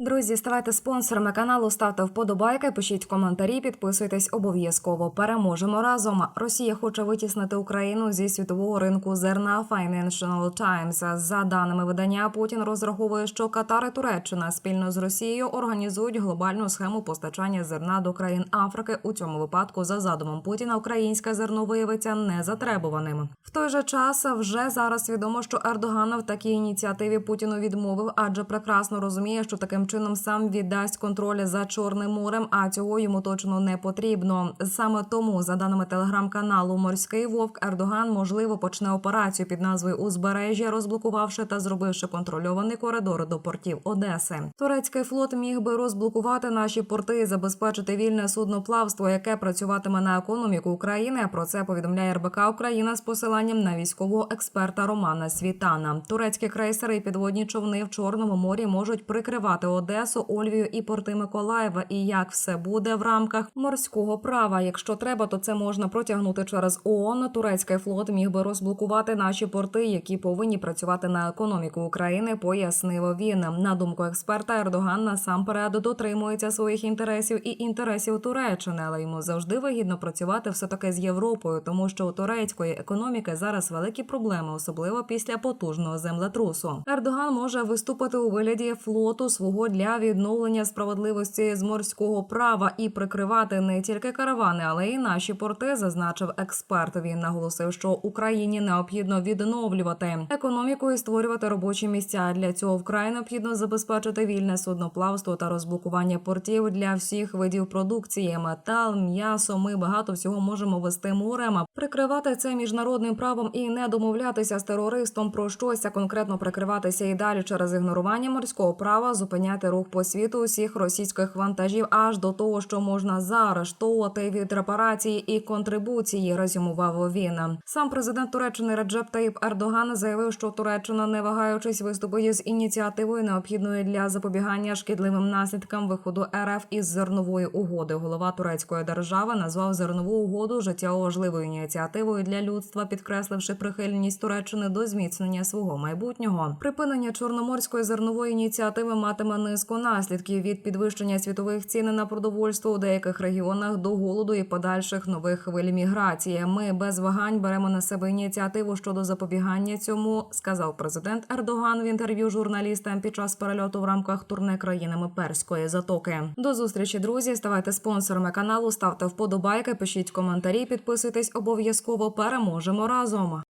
Друзі, ставайте спонсорами каналу, ставте вподобайки, пишіть коментарі, підписуйтесь обов'язково. Переможемо разом. Росія хоче витіснити Україну зі світового ринку зерна. Financial Times. За даними видання, Путін розраховує, що Катар і Туреччина спільно з Росією організують глобальну схему постачання зерна до країн Африки. У цьому випадку, за задумом Путіна, українське зерно виявиться незатребуваним. В той же час вже зараз відомо, що Ердоган в такій ініціативі Путіну відмовив, адже прекрасно розуміє, що таким чином сам віддасть контроль за Чорним морем, а цього йому точно не потрібно. Саме тому, за даними телеграм-каналу Морський Вовк, Ердоган можливо почне операцію під назвою Узбережжя, розблокувавши та зробивши контрольований коридор до портів Одеси. Турецький флот міг би розблокувати наші порти і забезпечити вільне судноплавство, яке працюватиме на економіку України. Про це повідомляє РБК Україна з посиланням на військового експерта Романа Світана. Турецькі крейсери і підводні човни в Чорному морі можуть прикривати Одесу, Ольвію і порти Миколаєва. І як все буде в рамках морського права. Якщо треба, то це можна протягнути через ООН. Турецький флот міг би розблокувати наші порти, які повинні працювати на економіку України. Пояснив він. На думку експерта, Ердоган насамперед дотримується своїх інтересів і інтересів Туреччини, але йому завжди вигідно працювати все таки з Європою, тому що у турецької економіки зараз великі проблеми, особливо після потужного землетрусу. Ердоган може виступити у вигляді флоту свого для відновлення справедливості з морського права і прикривати не тільки каравани, але й наші порти, зазначив експерт. Він наголосив, що Україні необхідно відновлювати економіку і створювати робочі місця. Для цього вкрай необхідно забезпечити вільне судноплавство та розблокування портів для всіх видів продукції. Метал, м'ясо. Ми багато всього можемо вести морем, прикривати це міжнародним правом і не домовлятися з терористом про щось, а конкретно прикриватися і далі через ігнорування морського права, зупиняти рух по світу усіх російських вантажів аж до того, що можна заарештовувати від репарації і контрибуції. Резюмував він. Сам президент Туреччини Реджеп Таїп Ердоган заявив, що Туреччина, не вагаючись, виступить з ініціативою, необхідною для запобігання шкідливим наслідкам виходу РФ із зернової угоди. Голова турецької держави назвав зернову угоду життєво важливою ініціативою для людства, підкресливши прихильність Туреччини до зміцнення свого майбутнього. Припинення чорноморської зернової ініціативи матиме низку наслідків від підвищення світових цін на продовольство у деяких регіонах до голоду і подальших нових хвиль міграції. Ми без вагань беремо на себе ініціативу щодо запобігання цьому, сказав президент Ердоган в інтерв'ю журналістам під час перельоту в рамках турне країнами Перської затоки. До зустрічі, друзі. Ставайте спонсорами каналу, ставте вподобайки, пишіть коментарі, підписуйтесь обов'язково. Переможемо разом.